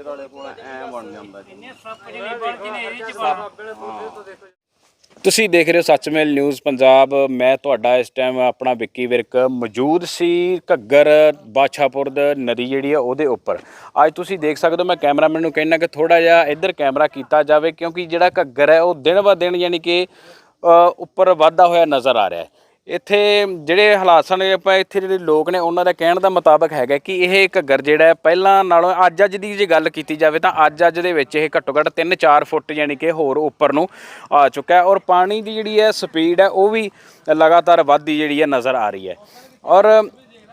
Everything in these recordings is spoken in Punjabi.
ਤਰੀਕੇ ਵਾਲੇ ਕੋਲ ਐ ਬਣ ਜਾਂਦਾ ਜੀ। ਤੁਸੀਂ ਦੇਖ ਰਹੇ ਹੋ ਸੱਚਮੇਲ ਨਿਊਜ਼ ਪੰਜਾਬ। ਮੈਂ ਤੁਹਾਡਾ ਇਸ ਟਾਈਮ ਆਪਣਾ ਵਿੱਕੀ ਵਿਰਕ। ਮੌਜੂਦ ਸੀ ਘੱਗਰ ਬਾਛਾਪੁਰ ਦਾ ਨਦੀ ਜਿਹੜੀ ਹੈ ਉਹਦੇ ਉੱਪਰ। ਅੱਜ ਤੁਸੀਂ ਦੇਖ ਸਕਦੇ ਹੋ ਮੈਂ ਕੈਮਰਾਮੈਨ ਨੂੰ ਕਹਿਣਾ ਕਿ ਥੋੜਾ ਜਿਹਾ ਇੱਧਰ ਕੈਮਰਾ ਕੀਤਾ ਜਾਵੇ ਕਿਉਂਕਿ ਜਿਹੜਾ ਘੱਗਰ ਹੈ ਉਹ ਦਿਨ ਬ ਦਿਨ ਯਾਨੀ ਕਿ ਉੱਪਰ ਵਾਧਾ ਹੋਇਆ ਨਜ਼ਰ ਆ ਰਿਹਾ ਹੈ। ਇੱਥੇ ਜਿਹੜੇ ਹਾਲਾਤ ਸਨ ਆਪਾਂ ਇੱਥੇ ਜਿਹੜੇ ਲੋਕ ਨੇ, ਉਹਨਾਂ ਦਾ ਕਹਿਣ ਦਾ ਮੁਤਾਬਕ ਹੈਗਾ ਕਿ ਇਹ ਘੱਗਰ ਜਿਹੜਾ ਹੈ, ਪਹਿਲਾਂ ਨਾਲੋਂ ਅੱਜ ਅੱਜ ਦੀ ਜੇ ਗੱਲ ਕੀਤੀ ਜਾਵੇ ਤਾਂ ਅੱਜ ਅੱਜ ਦੇ ਵਿੱਚ ਇਹ ਘੱਟੋ ਘੱਟ 3-4 ਫੁੱਟ ਯਾਨੀ ਕਿ ਹੋਰ ਉੱਪਰ ਨੂੰ ਆ ਚੁੱਕਾ ਹੈ ਔਰ ਪਾਣੀ ਦੀ ਜਿਹੜੀ ਹੈ ਸਪੀਡ ਹੈ, ਉਹ ਵੀ ਲਗਾਤਾਰ ਵੱਧਦੀ ਜਿਹੜੀ ਹੈ ਨਜ਼ਰ ਆ ਰਹੀ ਹੈ। ਔਰ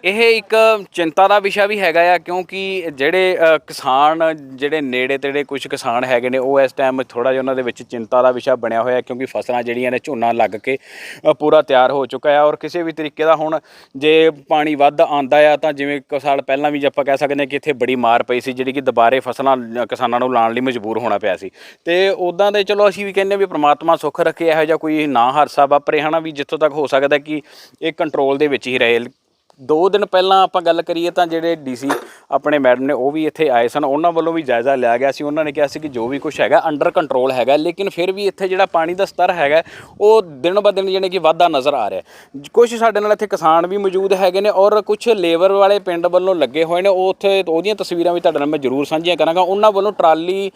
ਇਹ ਇੱਕ ਚਿੰਤਾ ਦਾ ਵਿਸ਼ਾ ਵੀ ਹੈਗਾ ਆ ਕਿਉਂਕਿ ਜਿਹੜੇ ਅ, ਕਿਸਾਨ ਜਿਹੜੇ ਨੇੜੇ ਤੇੜੇ ਕੁਝ ਕਿਸਾਨ ਹੈਗੇ ਨੇ ਉਹ ਇਸ ਟਾਈਮ ਥੋੜਾ ਜਿਹਾ ਉਹਨਾਂ ਦੇ ਵਿੱਚ ਚਿੰਤਾ ਦਾ ਵਿਸ਼ਾ ਬਣਿਆ ਹੋਇਆ ਕਿਉਂਕਿ ਫਸਲਾਂ ਜਿਹੜੀਆਂ ਨੇ ਝੋਨਾ ਲੱਗ ਕੇ ਅ, ਪੂਰਾ ਤਿਆਰ ਹੋ ਚੁੱਕਾ ਆ ਔਰ ਕਿਸੇ ਵੀ ਤਰੀਕੇ ਦਾ ਹੁਣ ਜੇ ਪਾਣੀ ਵੱਧ ਆਂਦਾ ਆ ਤਾਂ ਜਿਵੇਂ ਕੁ ਸਾਲ ਪਹਿਲਾਂ ਵੀ ਜੇ ਆਪਾਂ ਕਹਿ ਸਕਦੇ ਹਾਂ ਕਿ ਇੱਥੇ ਬੜੀ ਮਾਰ ਪਈ ਸੀ ਜਿਹੜੀ ਕਿ ਦੁਬਾਰੇ ਫਸਲਾਂ ਅ, ਕਿਸਾਨਾਂ ਨੂੰ ਲਾਉਣ ਲਈ ਮਜਬੂਰ ਹੋਣਾ ਪਿਆ ਸੀ। ਤੇ ਉਦਾਂ ਦੇ ਚਲੋ ਅਸੀਂ ਵੀ ਕਹਿੰਦੇ ਹਾਂ ਵੀ ਪ੍ਰਮਾਤਮਾ ਸੁੱਖ ਰੱਖੇ ਇਹੋ ਜਿਹਾ ਕੋਈ ਨਾ ਹਾਦਸਾ ਵਾਪਰੇ ਹਨਾ ਵੀ ਜਿੱਥੋਂ ਤੱਕ ਹੋ ਸਕਦਾ ਕਿ ਇਹ ਕੰਟਰੋਲ ਦੇ ਵਿੱਚ ਹੀ ਰਹੇ। ਦੋ ਦਿਨ ਪਹਿਲਾਂ ਆਪਾਂ ਗੱਲ ਕਰੀਏ ਤਾਂ ਜਿਹੜੇ ਡੀਸੀ ਆਪਣੇ ਮੈਡਮ ਨੇ, ਉਹ ਵੀ ਇੱਥੇ ਆਏ ਸਨ। ਉਹਨਾਂ ਵੱਲੋਂ ਵੀ ਜਾਇਜ਼ਾ ਲਿਆ ਗਿਆ ਸੀ। ਉਹਨਾਂ ਨੇ ਕਿਹਾ ਸੀ ਕਿ ਜੋ ਵੀ ਕੁਝ ਹੈਗਾ ਅੰਡਰ ਕੰਟਰੋਲ ਹੈਗਾ। ਲੇਕਿਨ ਫਿਰ ਵੀ ਇੱਥੇ ਜਿਹੜਾ ਪਾਣੀ ਦਾ ਸਤਰ ਹੈਗਾ, ਉਹ ਦਿਨ ਬ ਦਿਨ ਜਾਣੀ ਕਿ ਵਾਧਾ ਨਜ਼ਰ ਆ ਰਿਹਾ ਕੁਝ ਸਾਡੇ ਨਾਲ ਇੱਥੇ ਕਿਸਾਨ ਵੀ ਮੌਜੂਦ ਹੈਗੇ ਨੇ ਔਰ ਕੁਝ ਲੇਬਰ ਵਾਲੇ ਪਿੰਡ ਵੱਲੋਂ ਲੱਗੇ ਹੋਏ ਨੇ। ਉਹ ਉੱਥੇ ਉਹਦੀਆਂ ਤਸਵੀਰਾਂ ਵੀ ਤੁਹਾਡੇ ਨਾਲ ਮੈਂ ਜ਼ਰੂਰ ਸਾਂਝੀਆਂ ਕਰਾਂਗਾ। ਉਹਨਾਂ ਵੱਲੋਂ ਟਰਾਲੀ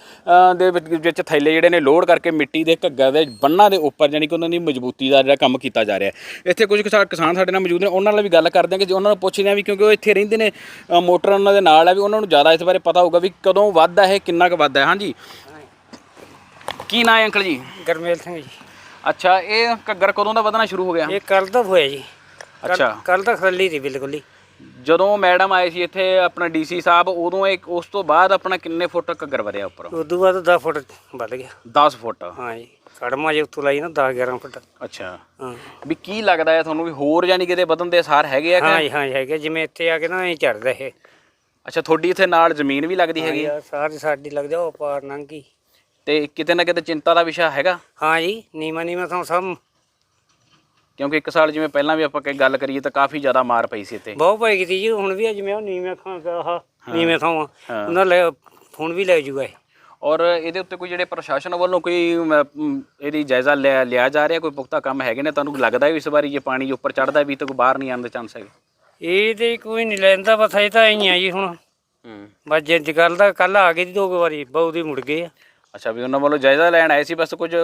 ਦੇ ਵਿੱਚ ਵਿੱਚ ਥੈਲੇ ਜਿਹੜੇ ਨੇ, ਲੋਡ ਕਰਕੇ ਮਿੱਟੀ ਦੇ ਘੱਗਰ ਦੇ ਬੰਨਾਂ ਦੇ ਉੱਪਰ ਜਾਣੀ ਕਿ ਉਹਨਾਂ ਦੀ ਮਜ਼ਬੂਤੀ ਦਾ ਜਿਹੜਾ ਕੰਮ ਕੀਤਾ ਜਾ ਰਿਹਾ ਇੱਥੇ ਕੁਝ ਕਿਸਾਨ ਸਾਡੇ ਨਾਲ ਮੌਜੂਦ ਨੇ। ਉਹਨਾਂ ਨਾਲ ਵੀ ਗੱਲ ਕਰਦੇ ਹਾਂ ਕਿ ਜੇ ਉਹਨਾਂ ਨੂੰ ਪੁੱਛਦੇ ਹਾਂ ਵੀ ਕਿਉਂਕਿ ਉਹ ਇੱਥੇ ਰਹਿੰਦੇ ਨੇ ਮੋਟਰ ਉਹਨਾਂ ਦੇ ਨਾਲ ਹੈ ਵੀ ਉਹਨਾਂ ਨੂੰ ਜ਼ਿਆਦਾ ਇਸ ਬਾਰੇ ਪਤਾ ਹੋਊਗਾ ਵੀ ਕਦੋਂ ਵੱਧਦਾ ਹੈ ਕਿੰਨਾ ਕੁ ਵੱਧਦਾ ਹੈ ਹਾਂਜੀ। ਕੀ ਨਾਂ ਹੈ ਅੰਕਲ ਜੀ? ਗਰਮੇਲ ਸਿੰਘ ਜੀ। ਅੱਛਾ ਇਹ ਘੱਗਰ ਕਦੋਂ ਦਾ ਵਧਣਾ ਸ਼ੁਰੂ ਹੋ ਗਿਆ? ਇਹ ਕੱਲ ਦਾ ਹੋਇਆ ਜੀ। ਅੱਛਾ। ਕੱਲ ਤਾਂ ਖੱਲੀ ਸੀ ਬਿਲਕੁਲ ਹੀ। ਜਦੋਂ ਮੈਡਮ ਆਏ ਸੀ ਇੱਥੇ ਆਪਣਾ ਡੀਸੀ ਸਾਹਿਬ ਉਦੋਂ ਇੱਕ ਉਸ ਤੋਂ ਬਾਅਦ ਆਪਣਾ ਕਿੰਨੇ ਫੁੱਟ ਘੱਗਰ ਵਧਿਆ ਉੱਪਰ? ਉਦੋਂ ਬਾਅਦ 10 ਫੁੱਟ ਵੱਧ ਗਿਆ। 10 ਫੁੱਟ? ਹਾਂ ਜੀ। ਕੜਮਾ ਜੇ ਉੱਤੋਂ ਲਾਈ ਨਾ 10 11 ਫੁੱਟ। ਅੱਛਾ। ਹਾਂ। ਵੀ ਕੀ ਲੱਗਦਾ ਹੈ ਤੁਹਾਨੂੰ ਵੀ ਹੋਰ ਜਾਨੀ ਕਿਤੇ ਵਧਣ ਦੇ ਅਸਾਰ ਹੈਗੇ ਆ ਹਾਂ ਕਿ ਜੀ ਹਾਂ ਜੀ ਹੈਗਾ ਜਿਵੇਂ ਇੱਥੇ ਆ ਕੇ ਨਾ ਇਹ ਚੜਦਾ ਇਹ। ਅੱਛਾ ਤੁਹਾਡੀ ਇੱਥੇ ਨਾਲ ਜ਼ਮੀਨ ਵੀ ਲੱਗਦੀ ਹੈਗੀ? ਆ? ਸਾਰੀ ਸਾਡੀ ਲੱਗਦਾ ਉਹ ਪਾਰ ਨੰਗੀ ਤੇ ਕਿਤੇ ਨਾ ਕਿਤੇ ਚਿੰਤਾ ਦਾ ਵਿਸ਼ਾ ਹੈਗਾ? ਹਾਂ ਜੀ ਨੀਮਾ ਨੀਮਾ ਤੋਂ ਸਭ ਕਿਉਂਕਿ ਇੱਕ ਸਾਲ ਜਿਵੇਂ ਪਹਿਲਾਂ ਵੀ ਆਪਾਂ ਕੋਈ ਗੱਲ ਕਰੀਏ ਤਾਂ ਕਾਫੀ ਜ਼ਿਆਦਾ ਮਾਰ ਪਈ ਸੀ ਇੱਥੇ। ਬਹੁਤ ਪਈ ਗਈ ਜੀ ਹੁਣ ਵੀ ਆ ਜਿਵੇਂ ਉਹ ਨੀਵੇਂ ਗਾ ਆਹ ਨੀਵੇਂ ਥਾਂ ਆ ਉਹਨਾਂ ਲੈ ਹੁਣ ਵੀ ਲੈ ਜੂਗਾ ਇਹ। ਔਰ ਇਹਦੇ ਉੱਤੇ ਕੋਈ ਜਿਹੜੇ ਪ੍ਰਸ਼ਾਸਨ ਵੱਲੋਂ ਕੋਈ ਅਮ, ਅਮ, ਇਹਦੀ ਜਾਇਜ਼ਾ ਲਿਆ ਲਿਆ ਜਾ ਰਿਹਾ ਕੋਈ ਪੁਖਤਾ ਕੰਮ ਹੈਗੇ ਨੇ? ਤੁਹਾਨੂੰ ਲੱਗਦਾ ਵੀ ਇਸ ਵਾਰੀ ਜੇ ਪਾਣੀ ਉੱਪਰ ਚੜਦਾ ਵੀ ਤਾਂ ਕੋਈ ਬਾਹਰ ਨਹੀਂ ਆਉਣ ਦੇ ਚਾਂਸ ਹੈਗੇ? ਇਹ ਤੇ ਕੋਈ ਨਹੀਂ ਲੈਂਦਾ ਬਸ ਇਹ ਤਾਂ ਐਂ ਆ ਜੀ ਹੁਣ। ਹੂੰ। ਬਸ ਜੇ ਕੱਲ ਦਾ ਕੱਲ ਆ ਗਏ ਜੀ ਦੋ ਕੁ ਵਾਰੀ ਬਹੁਤ ਹੀ ਮੁੜ ਗਏ ਆ। ਅੱਛਾ ਵੀ ਉਹਨਾਂ ਵੱਲੋਂ ਜਾਇਜ਼ਾ ਲੈਣ ਆਏ ਸੀ ਬਸ ਕੁਝ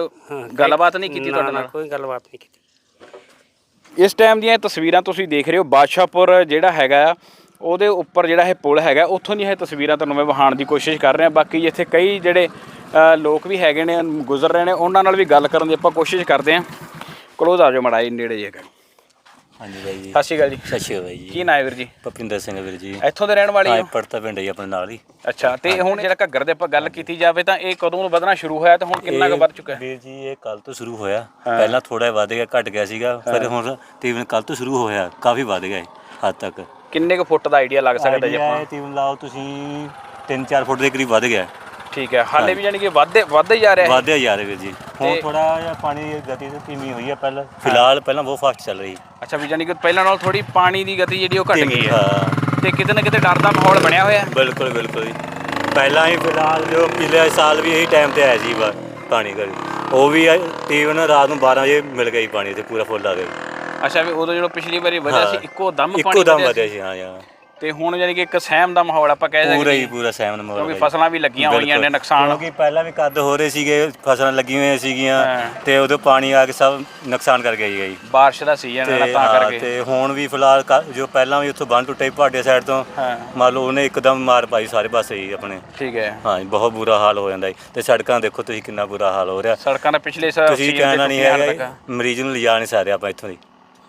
ਗੱਲਬਾਤ ਨਹੀਂ ਕੀਤੀ ਨਾ, ਤੁਹਾਡੇ ਨਾ, ਨਾਲ? ਕੋਈ ਗੱਲਬਾਤ ਨਹੀਂ ਕੀਤੀ। ਇਸ ਟਾਈਮ ਦੀਆਂ ਇਹ ਤਸਵੀਰਾਂ ਤੁਸੀਂ ਦੇਖ ਰਹੇ ਹੋ ਬਾਦਸ਼ਾਹਪੁਰ ਜਿਹੜਾ ਹੈਗਾ ਆ, ਉਹਦੇ ਉੱਪਰ ਜਿਹੜਾ ਇਹ ਪੁਲ ਹੈਗਾ ਉੱਥੋਂ ਦੀਆਂ ਇਹ ਤਸਵੀਰਾਂ ਤੁਹਾਨੂੰ ਮੈਂ ਵਿਖਾਉਣ ਦੀ ਕੋਸ਼ਿਸ਼ ਕਰ ਰਿਹਾ। ਬਾਕੀ ਇੱਥੇ ਕਈ ਜਿਹੜੇ ਲੋਕ ਵੀ ਹੈਗੇ ਨੇ ਗੁਜ਼ਰ ਰਹੇ ਨੇ ਉਹਨਾਂ ਨਾਲ ਵੀ ਗੱਲ ਕਰਨ ਦੀ ਆਪਾਂ ਕੋਸ਼ਿਸ਼ ਕਰਦੇ ਹਾਂ। ਕਲੋਜ਼ ਆ ਜਾਓ ਮੜਾ ਜੀ ਨੇੜੇ ਜੇ ਹਾਂਜੀ ਬਾਈ ਜੀ। ਸਤਿ ਸ਼੍ਰੀ ਅਕਾਲ ਜੀ। ਸਤਿ ਸ਼੍ਰੀ ਅਕਾਲ ਬਾਈ ਜੀ। ਕੀ ਨਾਂ ਹੈ ਵੀਰ ਜੀ? ਭਪਿੰਦਰ ਸਿੰਘ ਵੀਰ ਜੀ। ਇੱਥੋਂ ਦੇ ਰਹਿਣ ਵਾਲੇ ਹਾਂ? ਹੋ ਪੜਤਾ ਪਿੰਡ ਹੈ ਜੀ ਆਪਣੇ ਨਾਲ ਹੀ। ਅੱਛਾ ਤੇ ਹੁਣ ਜਿਹੜਾ ਘੱਗਰ ਦੇ ਆਪਾਂ ਗੱਲ ਕੀਤੀ ਜਾਵੇ ਤਾਂ ਇਹ ਕਦੋਂ ਤੋਂ ਵਧਣਾ ਸ਼ੁਰੂ ਹੋਇਆ ਤੇ ਹੁਣ ਕਿੰਨਾ ਕੁ ਵੱਧ ਚੁੱਕਾ ਹੈ? ਵੀਰ ਜੀ ਇਹ ਕੱਲ ਤੋਂ ਸ਼ੁਰੂ ਹੋਇਆ। ਪਹਿਲਾਂ ਥੋੜਾ ਵੱਧ ਗਿਆ ਘਟ ਗਿਆ ਸੀਗਾ ਫਿਰ ਹੁਣ ਤਕਰੀਬਨ ਕੱਲ ਤੋਂ ਸ਼ੁਰੂ ਹੋਇਆ ਕਾਫੀ ਵੱਧ ਗਿਆ ਇਹ ਹੱਦ ਤੱਕ। ਕਿੰਨੇ ਕੁ ਫੁੱਟ ਦਾ ਆਈਡੀਆ ਲੱਗ ਸਕਦਾ ਜੀ ਆਪਾਂ ਤਕਰੀਬਨ ਲਾਓ ਤੁਸੀਂ 3-4 ਫੁੱਟ ਦੇ ਕਰੀਬ ਵੱਧ ਗਿਆ। ਠੀਕ ਹੈ ਹਾਲੇ ਵੀ ਜਾਨੀ ਕਿ ਵੱਧਦੇ ਹੀ ਜਾ ਰਿਹਾ ਹੈ। ਵਧਿਆ ਜਾ ਰਿਹਾ ਵੀਰ ਜੀ। ਹੁਣ ਥੋੜਾ ਜਿਹਾ ਪਾਣੀ ਦੀ ਗਤੀ ਤੇ ਧੀਮੀ ਹੋਈ ਹੈ ਪਹਿਲਾਂ। ਫਿਲਹਾਲ ਪਹਿਲਾਂ ਬਹੁਤ ਫਾਸਟ ਚੱਲ ਰਹੀ। ਅੱਛਾ ਵੀ ਜਾਨੀ ਕਿ ਪਹਿਲਾਂ ਨਾਲ ਥੋੜੀ ਪਾਣੀ ਦੀ ਗਤੀ ਜਿਹੜੀ ਉਹ ਘਟ ਗਈ ਹੈ। ਹਾਂ। ਤੇ ਕਿਤੇ ਨਾ ਕਿਤੇ ਡਰ ਦਾ ਮਾਹੌਲ ਬਣਿਆ ਹੋਇਆ ਹੈ। ਬਿਲਕੁਲ ਬਿਲਕੁਲ ਜੀ। ਪਹਿਲਾਂ ਹੀ ਫਿਲਹਾਲ ਜੋ ਪਿਛਲੇ ਸਾਲ ਵੀ ਇਹੀ ਟਾਈਮ ਤੇ ਆਇਆ ਸੀ ਵਾ ਪਾਣੀ ਕਰੀ ਉਹ ਵੀ ਤੀਵਨ ਰਾਤ ਨੂੰ 12 ਵਜੇ ਮਿਲ ਜੀ ਪਾਣੀ ਤੇ ਪੂਰਾ ਫੁੱਲ ਆ ਗਿਆ। ਅੱਛਾ ਵੀ ਉਦੋਂ ਜਦੋਂ ਪਿਛਲੀ ਵਾਰੀ ਵਧਿਆ ਸੀ ਹਾਂ। ਇੱਕੋ ਦਮ ਪਾਣੀ ਇੱਕੋ ਦਮ ਵਧਿਆ। ਸੀ। ਹਾਂ ਯਾਰ ਤੇ ਹੁਣ ਜਾਨੀ ਕਿ ਇੱਕ ਸਹਿਮ ਦਾ ਮਾਹੌਲ ਆਪਾਂ ਕਹਿ ਪੂਰਾ ਸਕਦੇ ਹੀ ਪੂਰਾ ਸਹਿਮਨ ਮੋੜ ਕਿਉਂਕਿ ਫਸਲਾਂ ਵੀ ਲੱਗੀਆਂ ਹੋਈਆਂ ਨੇ ਨੁਕਸਾਨ ਕਿਉਂਕਿ ਪਹਿਲਾਂ ਵੀ ਕੱਦ ਹੋ ਰਹੇ ਸੀਗੇ ਫਸਲਾਂ ਲੱਗੀਆਂ ਹੋਈਆਂ ਸੀਗੀਆਂ ਹਾਂ। ਤੇ ਉਦੋਂ ਪਾਣੀ ਆ ਕੇ ਸਭ ਨੁਕਸਾਨ ਕਰ ਗਿਆ ਜੀ ਬਾਰਿਸ਼ ਦਾ ਸੀਜ਼ਨ ਹੈ ਨਾ ਤੇ ਹਾਂ, ਕਰਕੇ। ਤੇ ਹੁਣ ਵੀ ਫਿਲਹਾਲ ਕ- ਜੋ ਪਹਿਲਾਂ ਵੀ ਉੱਥੋਂ ਬੰਨ ਟੁੱਟੇ ਪਹਾੜੇ ਸਾਈਡ ਤੋਂ ਹਾਂ। ਮੰਨ ਲਓ ਉਹਨੇ ਇੱਕਦਮ ਮਾਰ ਪਾਈ ਸਾਰੇ ਪਾਸੇ ਹੀ ਆਪਣੇ। ਠੀਕ ਹੈ। ਹਾਂ ਜੀ, ਬਹੁਤ ਬੁਰਾ ਹਾਲ ਹੋ ਜਾਂਦਾ ਜੀ। ਤੇ ਸੜਕਾਂ ਦੇਖੋ ਤੁਸੀਂ ਕਿੰਨਾ ਬੁਰਾ ਹਾਲ ਹੋ ਰਿਹਾ। ਸੜਕਾਂ ਦਾ ਪਿਛਲੇ ਸਾਲ ਤੁਸੀਂ ਕਹਿਣਾ ਨਹੀਂ ਹੈਗਾ ਜੀ, ਮਰੀਜ਼ ਨੂੰ ਲਿਜਾ ਨਹੀਂ ਸਕਦੇ ਆਪਾਂ ਇੱਥੋਂ ਦੀ।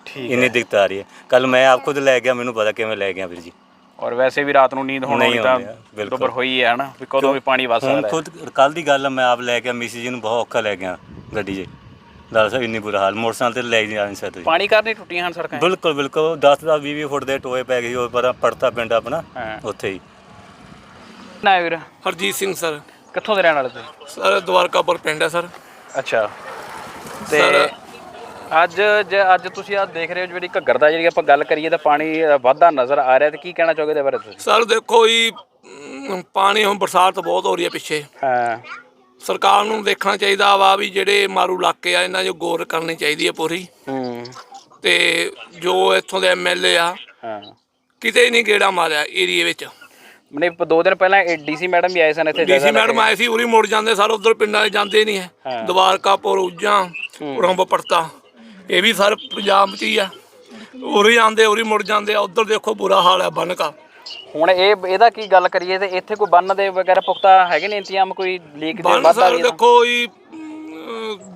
ਠੀਕ ਇੰਨੀ ਦਿੱਕਤ ਆ ਰਹੀ ਹੈ। ਕੱਲ ਮੈਂ ਆਪ ਖੁਦ ਲੈ ਗਿਆ ਮੈਨੂੰ ਪਤਾ ਕਿਵੇਂ ਲੈ ਗਿਆ ਵੀਰ ਜੀ। ਔਰ ਵੈਸੇ ਵੀ ਰਾਤ ਨੂੰ ਨੀਂਦ ਹੋਣੀ ਨਹੀਂ ਤਾਂ ਆ, ਬਿਲਕੁਲ। ਦੁਬਰ ਹੋਈ ਹੈ ਹਨਾ? ਵੀ ਕਦੋਂ ਵੀ ਪਾਣੀ ਵਸ ਹੁਣ ਸਕਦਾ ਹੈ। ਖੁਦ ਕੱਲ ਦੀ ਗੱਲ ਆ, ਮੈਂ ਆਪ ਲੈ ਕੇ ਮਿਸੀ ਜੀ ਨੂੰ ਬਹੁਤ ਔਖਾ ਲੈ ਗਿਆ ਗੱਡੀ 'ਚ। ਦੱਸ ਇੰਨੀ ਬੁਰਾ ਹਾਲ ਮੋਟਰਸਾਈਕਲ ਤੇ ਲੈ ਜਾ ਨਹੀਂ ਸਕਦੇ। ਪਾਣੀ ਕਰਨੀ ਟੁੱਟੀਆਂ ਹਨ ਸੜਕਾਂ। ਬਿਲਕੁਲ ਬਿਲਕੁਲ। 10 10 20 20 ਫੁੱਟ ਦੇ ਟੋਏ ਪੈ ਗਏ ਉਹ ਪਰ ਪੜਤਾ ਪਿੰਡ ਆਪਣਾ ਹਾਂ। ਉੱਥੇ ਹੀ। ਨਾ ਵੀਰ? ਹਰਜੀਤ ਸਿੰਘ ਸਰ। ਕਿੱਥੋਂ ਦੇ ਰਹਿਣ ਵਾਲੇ ਤੁਸੀਂ? ਸਰ ਦਵਾਰਕਾਪੁਰ ਪਿੰਡ ਹੈ ਸਰ। ਅੱਛਾ। ਤੇ ਅੱਜ ਜੇ ਅੱਜ ਤੁਸੀਂ ਆ ਦੇਖ ਰਹੇ ਹੋ ਜਿਹੜੀ ਘੱਗਰ ਦਾ ਜਿਹੜੀ ਆਪਾਂ ਗੱਲ ਕਰੀਏ ਤਾਂ ਪਾਣੀ ਅ, ਨਜ਼ਰ ਆ ਰਿਹਾ ਤੇ ਕੀ ਕਹਿਣਾ ਚਾਹੋਗੇ ਇਹਦੇ ਬਾਰੇ ਤੁਸੀਂ? ਸਰ ਦੇਖੋ ਜੀ ਅਮ, ਪਾਣੀ ਹੁਣ ਬਰਸਾਤ ਬਹੁਤ ਹੋ ਰਹੀ ਹੈ ਪਿੱਛੇ। ਹਾਂ। ਸਰਕਾਰ ਨੂੰ ਦੇਖਣਾ ਚਾਹੀਦਾ ਵਾ ਵੀ ਜਿਹੜੇ ਮਾਰੂ ਇਲਾਕੇ ਆ ਇਹਨਾਂ 'ਚ ਗੌਰ ਕਰਨੀ ਚਾਹੀਦੀ ਹੈ ਪੂਰੀ। ਹੂੰ। ਤੇ ਜੋ ਇੱਥੋਂ ਦੇ ਐਮਐਲਏ ਆ ਹਾਂ। ਕਿਤੇ ਨਹੀਂ ਗੇੜਾ ਮਾਰਿਆ ਏਰੀਏ ਵਿੱਚ। ਮਨੇ ਦੋ ਦਿਨ ਪਹਿਲਾਂ ਡੀਸੀ ਮੈਡਮ ਵੀ ਆਏ ਸਨ ਇੱਥੇ ਡੀਸੀ ਮੈਡਮ। ਆਏ ਸੀ ਉਰੀ ਮੁੜ ਜਾਂਦੇ ਸਰ ਉਧਰ ਪਿੰਡਾਂ 'ਚ ਜਾਂਦੇ ਨਹੀਂ ਹੈ। ਹਾਂ। ਦਵਾਰਕਾਪੁਰ ਉੱਜਾਂ ਰੰਬ ਪੜਤਾ ਇਹ ਵੀ ਸਰ ਪੰਜਾਬ 'ਚ ਹੀ ਆ। ਉਰੀ ਆਉਂਦੇ ਉਰੀ ਮੁੜ ਜਾਂਦੇ ਆ। ਉਧਰ ਦੇਖੋ ਬੁਰਾ ਹਾਲ ਹੈ ਬੰਨ ਕਾ ਹੁਣ ਇਹ ਇਹਦਾ ਕੀ ਗੱਲ ਕਰੀਏ ਤੇ ਇੱਥੇ ਕੋਈ ਬੰਨ ਦੇ ਵਗੈਰਾ ਪੁਖਤਾ ਹੈਗੇ ਨੇ ਇੰਤਜ਼ਾਮ ਕੋਈ ਲੀਕ ਦੇ ਬੰਨ ਸਰ ਦੇਖੋ ਇਹ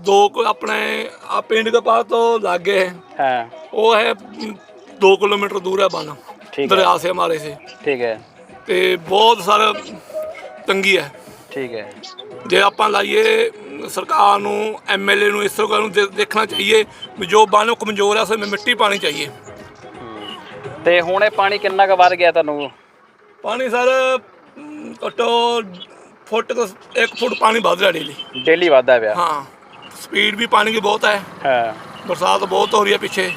ਦੋ ਕੁ ਆਪਣੇ ਆ ਪਿੰਡ ਦੇ ਪਾਸ ਤੋਂ ਲਾਗੇ ਹੈ। ਉਹ ਹੈ 2 ਕਿਲੋਮੀਟਰ ਦੂਰ ਹੈ ਬੰਨ। ਠੀਕ ਹੈ। ਦਰਿਆ ਸੇ ਹਮਾਰੇ ਸੇ। ਠੀਕ ਹੈ। ਤੇ ਬਹੁਤ ਸਾਰਾ ਤੰਗੀ ਹੈ। ਠੀਕ ਹੈ। ਜੇ ਆਪਾਂ ਲਾਈਏ ਸਰਕਾਰ ਨੂੰ ਐਮਐਲਏ ਨੂੰ ਇਸ ਤਰ੍ਹਾਂ ਨੂੰ ਦੇ- ਦੇਖਣਾ ਚਾਹੀਏ ਵੀ ਜੋ ਬੰਨ ਕਮਜ਼ੋਰ ਹੈ ਉਸ ਵਿੱਚ ਮਿੱਟੀ ਪਾਣੀ ਚਾਹੀਏ। ਤੇ ਹੁਣ ਇਹ ਪਾਣੀ ਕਿੰਨਾ ਕੁ ਵੱਧ ਗਿਆ ਤੁਹਾਨੂੰ? ਪਾਣੀ ਸਰ ਅਮ, ਘੱਟੋ ਫੁੱਟ ਕੁ- ਇੱਕ ਫੁੱਟ ਪਾਣੀ ਵੱਧ ਰਿਹਾ ਡੇਲੀ ਡੇਲੀ ਵੱਧਦਾ ਪਿਆ। ਹਾਂ ਸਪੀਡ ਵੀ ਪਾਣੀ ਦੀ ਬਹੁਤ ਹੈ। ਹਾਂ। ਬਰਸਾਤ ਬਹੁਤ ਹੋ ਰਹੀ ਹੈ ਪਿੱਛੇ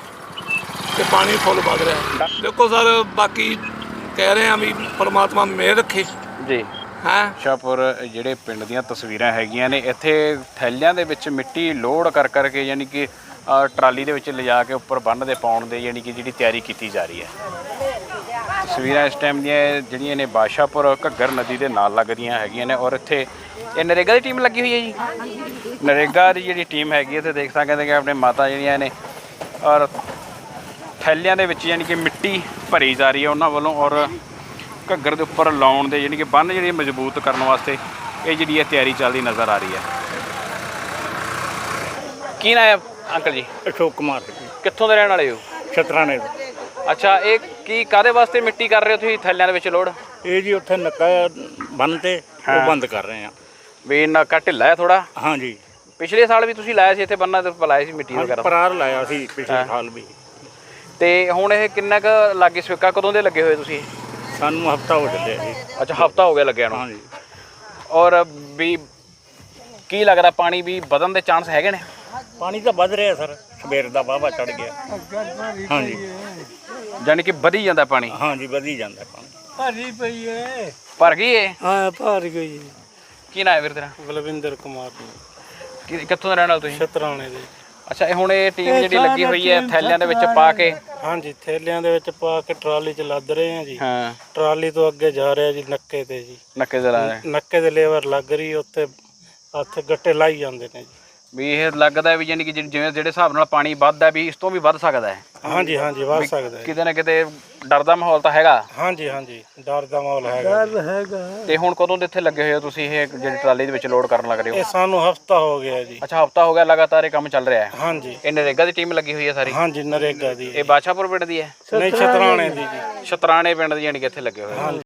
ਤੇ ਪਾਣੀ ਫੁੱਲ ਵੱਧ ਰਿਹਾ। ਹੈ। ਦੇਖੋ ਸਰ ਬਾਕੀ ਕਹਿ ਰਹੇ ਆ ਵੀ ਪਰਮਾਤਮਾ ਮਿਹਰ ਰੱਖੇ। ਜੀ। ਹੈ। ਸ਼ਾਹਪੁਰ ਜਿਹੜੇ ਪਿੰਡ ਦੀਆਂ ਤਸਵੀਰਾਂ ਹੈਗੀਆਂ ਨੇ, ਇੱਥੇ ਥੈਲਿਆਂ ਦੇ ਵਿੱਚ ਮਿੱਟੀ ਲੋਡ ਕਰ ਕਰਕੇ ਯਾਨੀ ਕਿ ਟਰਾਲੀ ਦੇ ਵਿੱਚ ਲਿਜਾ ਕੇ ਉੱਪਰ ਬੰਨ ਦੇ ਪਾਉਣ ਦੇ ਯਾਨੀ ਕਿ ਜਿਹੜੀ ਤਿਆਰੀ ਕੀਤੀ ਜਾ ਰਹੀ ਹੈ। ਤਸਵੀਰਾਂ ਇਸ ਟਾਈਮ ਦੀਆਂ ਜਿਹੜੀਆਂ ਨੇ ਬਾਸ਼ਾਪੁਰ ਘੱਗਰ ਨਦੀ ਦੇ ਨਾਲ ਲੱਗਦੀਆਂ ਹੈਗੀਆਂ ਨੇ ਔਰ ਇੱਥੇ ਇਹ ਨਰੇਗਾ ਦੀ ਟੀਮ ਲੱਗੀ ਹੋਈ ਹੈ ਜੀ? ਨਰੇਗਾ ਦੀ ਜਿਹੜੀ ਟੀਮ ਹੈਗੀ ਇੱਥੇ ਦੇਖ ਸਕਦੇ ਕਿ ਆਪਣੇ ਮਾਤਾ ਜਿਹੜੀਆਂ ਨੇ, ਔਰ ਥੈਲਿਆਂ ਦੇ ਵਿੱਚ ਯਾਨੀ ਕਿ ਮਿੱਟੀ ਭਰੀ ਜਾ ਰਹੀ ਹੈ ਉਹਨਾਂ ਵੱਲੋਂ ਔਰ ਘੱਗਰ ਦੇ ਉੱਪਰ ਲਾਉਣ ਦੇ ਯਾਨੀ ਕਿ ਬੰਨ ਜਿਹੜੀ ਮਜ਼ਬੂਤ ਕਰਨ ਵਾਸਤੇ ਇਹ ਜਿਹੜੀ ਹੈ ਤਿਆਰੀ ਚੱਲਦੀ ਨਜ਼ਰ ਆ ਰਹੀ ਹੈ। ਕੀ ਨਾ ਹੈ ਅੰਕਲ ਜੀ? ਅਸ਼ੋਕ ਕੁਮਾਰ ਕਿੱਥੋਂ ਦੇ ਰਹਿਣ ਵਾਲੇ ਹੋ? ਛਤਰਾਣੇ ਅੱਛਾ ਇਹ ਕੀ ਕਾਦੇ ਵਾਸਤੇ ਮਿੱਟੀ ਕਰ ਰਹੇ ਹੋ ਤੁਸੀਂ? ਥੈਲਿਆਂ ਦੇ ਵਿੱਚ ਲੋਡ ਇਹ ਜੀ ਉੱਥੇ ਨੱਕਾ ਬੰਨ ਤੇ। ਉਹ ਬੰਦ ਕਰ ਰਹੇ ਆ ਵੀ ਇੰਨਾ ਕੱਟ ਢਿੱਲਾ ਹੈ ਥੋੜਾ ਹਾਂਜੀ ਪਿਛਲੇ ਸਾਲ ਵੀ ਤੁਸੀਂ ਲਾਇਆ ਸੀ ਇੱਥੇ ਬੰਨਾਂ ਤੇ ਲਾਇਆ ਸੀ ਮਿੱਟੀ ਵਗੈਰਾ? ਪਰਾਰ ਲਾਇਆ ਸੀ ਪਿਛਲੇ। ਸਾਲ ਵੀ। ਤੇ ਹੁਣ ਇਹ ਕਿੰਨਾ ਕੁ ਲੱਗੇ ਸਵਿੱਕਾ ਕਦੋਂ ਦੇ ਲੱਗੇ ਹੋਏ ਤੁਸੀਂ? ਸਾਨੂੰ ਹਫਤਾ ਹੋ ਚੱਲਿਆ ਜੀ। ਅੱਛਾ ਹਫਤਾ ਹੋ ਗਿਆ ਲੱਗਿਆ ਨੂੰ? ਹਾਂਜੀ। ਔਰ ਵੀ ਕੀ ਲੱਗਦਾ ਪਾਣੀ ਵੀ ਵਧਣ ਦੇ ਚਾਂਸ ਹੈਗੇ ਨੇ? ਪਾਣੀ ਤਾਂ ਵੱਧ ਰਿਹਾ ਸਰ ਸਵੇਰ ਦਾ ਵਾਵਾ ਚੜ ਗਿਆ। ਹਾਂਜੀ। ਯਾਨੀ ਕਿ ਵਧੀ ਜਾਂਦਾ ਪਾਣੀ? ਹਾਂਜੀ ਵਧੀ ਜਾਂਦਾ ਪਾਣੀ। ਭਰੀ ਪਈ ਏ। ਭਰ ਗਈ ਇਹ ਹਾਂ ਭਰ ਗਈ ਕੀ ਨਾਂ ਹੈ ਵੀਰ ਤੇਰਾ? ਬਲਵਿੰਦਰ ਕੁਮਾਰ। ਕਿ- ਕਿੱਥੋਂ ਦੇ ਰਹਿਣ ਵਾਲੇ ਤੁਸੀਂ? ਛਤਰਾਣੇ ਦੇ। ਅੱਛਾ ਇਹ ਹੁਣ ਇਹ ਟੀਮ ਜਿਹੜੀ ਲੱਗੀ ਹੋਈ ਹੈ ਥੈਲਿਆਂ ਦੇ ਵਿੱਚ ਪਾ ਕੇ? ਹਾਂਜੀ ਥੈਲਿਆਂ ਦੇ ਵਿੱਚ ਪਾ ਕੇ ਟਰਾਲੀ 'ਚ ਲੱਦ ਰਹੇ ਆ ਜੀ। ਹਾਂ। ਟਰਾਲੀ ਤੋਂ ਅੱਗੇ ਜਾ ਰਿਹਾ ਜੀ ਨੱਕੇ ਤੇ ਜੀ। ਨੱਕੇ ਦੇ ਲੇਵਰ ਲੱਗ ਰਹੀ ਉੱਥੇ ਹੱਥ ਗੱਟੇ ਲਾਈ ਜਾਂਦੇ ਨੇ ਜੀ। ਵੀ ਇਹ ਲੱਗਦਾ ਵੀ ਯਾਨੀ ਕਿ ਜਿ- ਜਿਵੇਂ ਜਿਹੜੇ ਹਿਸਾਬ ਨਾਲ ਪਾਣੀ ਵੱਧਦਾ ਵੀ ਇਸ ਤੋਂ ਵੀ ਵੱਧ ਸਕਦਾ ਹੈ। ਹਾਂਜੀ ਹਾਂਜੀ ਵੱਧ ਸਕਦਾ ਹੈ। ਕਿਤੇ ਨਾ ਕਿਤੇ ਡਰ ਦਾ ਮਾਹੌਲ ਤਾਂ ਹੈਗਾ। ਹਾਂਜੀ ਹਾਂਜੀ ਡਰ ਦਾ ਮਾਹੌਲ ਹੈਗਾ ਜੀ। ਤੇ ਹੁਣ ਕਦੋਂ ਦੇ ਇੱਥੇ ਲੱਗੇ ਹੋਏ ਹੋ ਤੁਸੀਂ ਇਹ ਜਿਹੜੀ ਟਰਾਲੀ ਦੇ ਵਿੱਚ ਲੋਡ ਕਰਨ ਲੱਗ ਰਹੇ ਹੋ? ਇਹ ਸਾਨੂੰ ਹਫਤਾ ਹੋ ਗਿਆ ਜੀ। ਅੱਛਾ ਹਫਤਾ ਹੋ ਗਿਆ ਲਗਾਤਾਰ ਇਹ ਕੰਮ ਚੱਲ ਰਿਹਾ ਹੈ। ਹਾਂਜੀ। ਇਹ ਨਰੇਗਾ ਦੀ ਟੀਮ ਲੱਗੀ ਹੋਈ ਹੈ ਸਾਰੀ? ਹਾਂਜੀ ਨਰੇਗਾ ਦੀ ਇਹ ਬਾਦਸ਼ਾਹਪੁਰ ਪਿੰਡ ਦੀ ਹੈ? ਨਹੀਂ ਛਤਰਾਣੇ ਦੀ। ਜੀ। ਸ਼ਤਰਾਣੇ ਪਿੰਡ ਦੀ ਯਾਨੀ ਕਿ ਇੱਥੇ ਲੱਗੇ ਹੋਏ